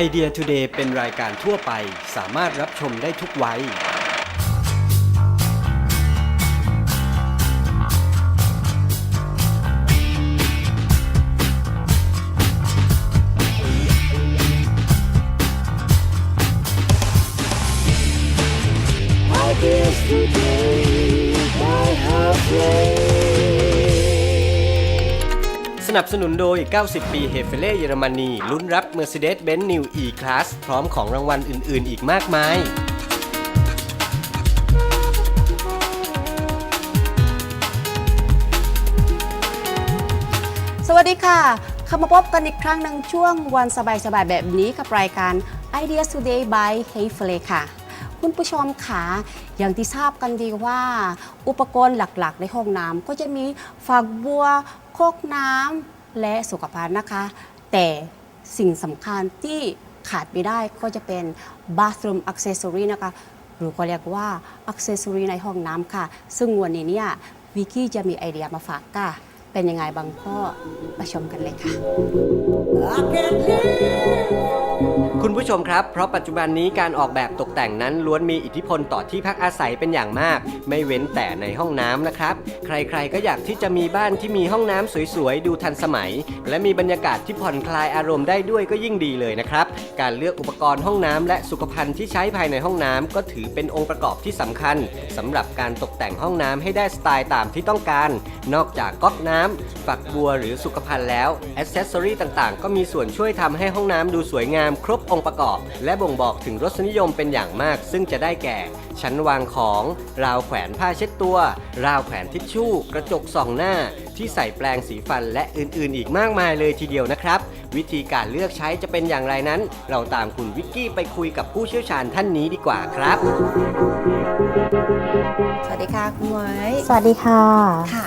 ไอเดีย Today เป็นรายการทั่วไป สามารถรับชมได้ทุกวัย สนับสนุนโดย 90 ปีเฮเฟเล่เยอรมนี ลุ้นรับ Mercedes-Benz New E-Class พร้อมของรางวัลอื่น ๆ อีกมากมายสวัสดีค่ะเข้ามาพบกันอีกครั้งหนึ่งช่วงวันสบายๆแบบนี้กับรายการ Ideas Today by Hey f l e ค่ะ คุณผู้ชมค่ะอย่างที่ทราบกันดีว่า อุปกรณ์หลักๆ ในห้องน้ำก็จะมีฝักบัวโคกน้ำและสุขภัณฑ์นะคะ แต่สิ่งสำคัญที่ขาดไม่ได้ก็จะเป็น bathroom accessory นะคะหรือก็เรียกว่า accessory ในห้องน้ำค่ะ ซึ่งวันนี้เนี่ยวิกกี้จะมีไอเดียมาฝากค่ะ เป็นยังไงบางข้อมาชมกันเลยค่ะ คุณผู้ชมครับ เพราะปัจจุบันนี้การออกแบบตกแต่งนั้นล้วนมีอิทธิพลต่อที่พักอาศัยเป็นอย่างมาก ไม่เว้นแต่ในห้องน้ำนะครับ ใครๆก็อยากที่จะมีบ้านที่มีห้องน้ำสวยๆ ดูทันสมัย และมีบรรยากาศที่ผ่อนคลายอารมณ์ได้ด้วยก็ยิ่งดีเลยนะครับ การเลือกอุปกรณ์ห้องน้ำและสุขภัณฑ์ที่ใช้ภายในห้องน้ำก็ถือเป็นองค์ประกอบที่สำคัญสำหรับการตกแต่งห้องน้ำให้ได้สไตล์ตามที่ต้องการ นอกจากก๊อกน้ำฝักบัวหรือสุขภัณฑ์แล้วอ c เซสซอรีต่างๆ ก็มีส่วนช่วยทำให้ห้องน้ำดูสวยงามครบองค์ประกอบ และบ่งบอกถึงรสนิยมเป็นอย่างมาก ซึ่งจะได้แก่ ชั้นวางของ ราวแขวนผ้าเช็ดตัว ราวแขวนทิชชู่ กระจกส่องหน้า ที่ใส่แปรงสีฟันและอื่นๆ อีกมากมายเลยทีเดียวนะครับ วิธีการเลือกใช้จะเป็นอย่างไรนั้น เราตามคุณวิกกี้ไปคุยกับผู้เชี่ยวชาญท่านนี้ดีกว่าครับ สวัสดีค่ะคุณเหมยสวัสดีค่ะ ค่ะ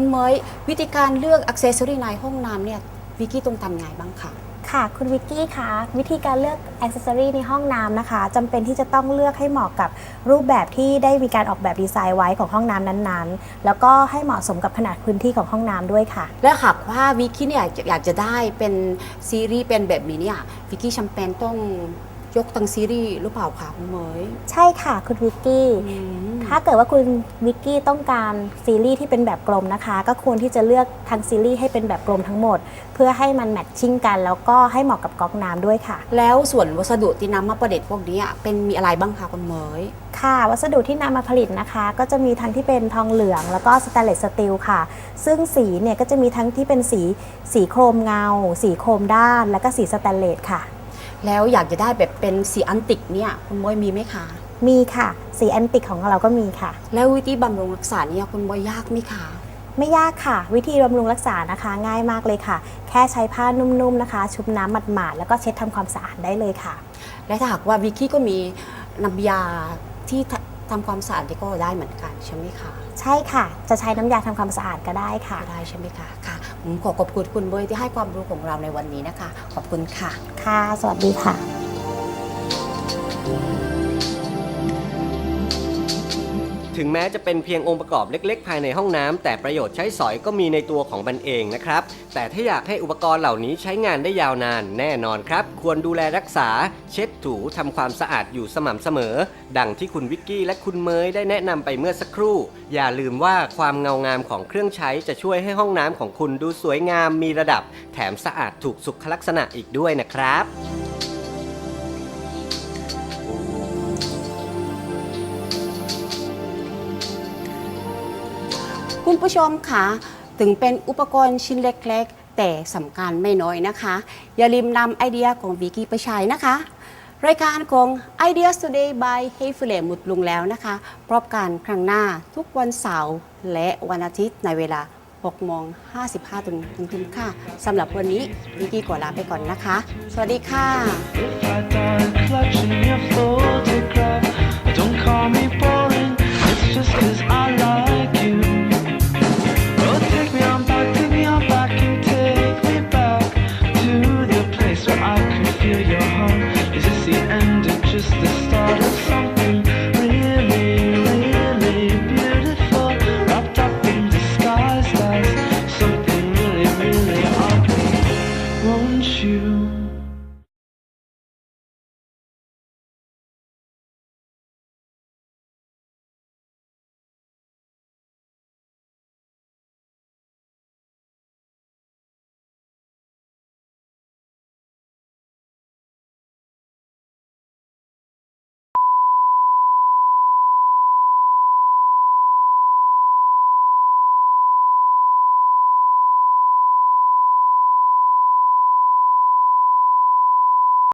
คุณเหมยวิธีการเลือกอักเซสซอรีในห้องน้ำเนี่ยวิกกี้ต้องทำไงบ้างคะค่ะ คุณวิกกี้คะวิธีการเลือกอ c เซสซอรีในห้องน้ำนะคะจำเป็นที่จะต้องเลือกให้เหมาะกับรูปแบบที่ได้มีการออกแบบดีไซน์ไว้ของห้องน้ำนั้นๆ แล้วก็ให้เหมาะสมกับขนาดพื้นที่ของห้องน้ำด้วยค่ะ และหากว่าวิกกี้เนี่ยอยากจะได้เป็นซีรีส์เป็นแบบนี้เนี่ยวิกกี้จำเป็นต้องยกทั้งซีรีส์หรือเปล่าคะคุณเหมยใช่ค่ะ คุณวิกกี้ ถ้าเกิดว่าคุณวิกกี้ต้องการซีรีส์ที่เป็นแบบกลมนะคะ ก็ควรที่จะเลือกทั้งซีรีส์ให้เป็นแบบกลมทั้งหมด เพื่อให้มันแมทชิ่งกัน แล้วก็ให้เหมาะกับก๊อกน้ำด้วยค่ะ แล้วส่วนวัสดุที่นำมาประดิษฐ์พวกนี้อะเป็นมีอะไรบ้างคะคุณเหมย ค่ะ วัสดุที่นำมาผลิตนะคะ ก็จะมีทั้งที่เป็นทองเหลืองแล้วก็สแตนเลสสตีลค่ะ ซึ่งสีเนี่ยก็จะมีทั้งที่เป็นสีสีโครมเงา สีโครมด้าน แล้วก็สีสแตนเลสค่ะ แล้วอยากจะได้แบบเป็นสีอันติกเนี่ยคุณเหมยมีไหมคะ มีค่ะ สีแอนติกของเราก็มีค่ะ แล้ววิธีบำรุงรักษาเนี่ยคุณเหมยยากไหมคะ ไม่ยากค่ะ วิธีบำรุงรักษานะคะ ง่ายมากเลยค่ะ แค่ใช้ผ้านุ่มๆนะคะ ชุบน้ำหมาดๆแล้วก็เช็ดทำความสะอาดได้เลยค่ะ และถ้าหากว่าวิกกี้ก็มีน้ำยาที่ททำความสะอาดนี่ก็ได้เหมือนกันใช่ไหมคะใช่ค่ะ จะใช้น้ำยาทำความสะอาดก็ได้ค่ะก็ได้ใช่ไหมคะค่ะผมขอขอบคุณคุณเบยที่ให้ความรู้ของเราในวันนี้นะคะ ขอบคุณค่ะ ค่ะ สวัสดีค่ะ ถึงแม้จะเป็นเพียงองค์ประกอบเล็ก ๆ ภายในห้องน้ำแต่ประโยชน์ใช้สอยก็มีในตัวของมันเองนะครับ แต่ถ้าอยากให้อุปกรณ์เหล่านี้ใช้งานได้ยาวนานแน่นอนครับ ควรดูแลรักษา เช็ดถูทำความสะอาดอยู่สม่ำเสมอ ดังที่คุณวิกกี้และคุณเมยได้แนะนำไปเมื่อสักครู่ อย่าลืมว่าความเงางามของเครื่องใช้จะช่วยให้ห้องน้ำของคุณดูสวยงามมีระดับ แถมสะอาดถูกสุขลักษณะอีกด้วยนะครับ คุณผู้ชมคะถึงเป็นอุปกรณ์ชิ้นเล็กๆ แต่สำคัญไม่น้อยนะคะ อย่าลืมนำไอเดียของวิกี้ไปใช้นะคะ รายการของ Ideas Today by Hey f l e หมุดลงแล้วนะคะพบกันครั้งหน้าทุกวันเสาร์และวันอาทิตย์ในเวลา6โมง55ถึงถึงค่ะสำหรับวันนี้วิกกี้ขอลาไปก่อนนะคะ สวัสดีค่ะ don't call me boring. It's just 'cause I like you.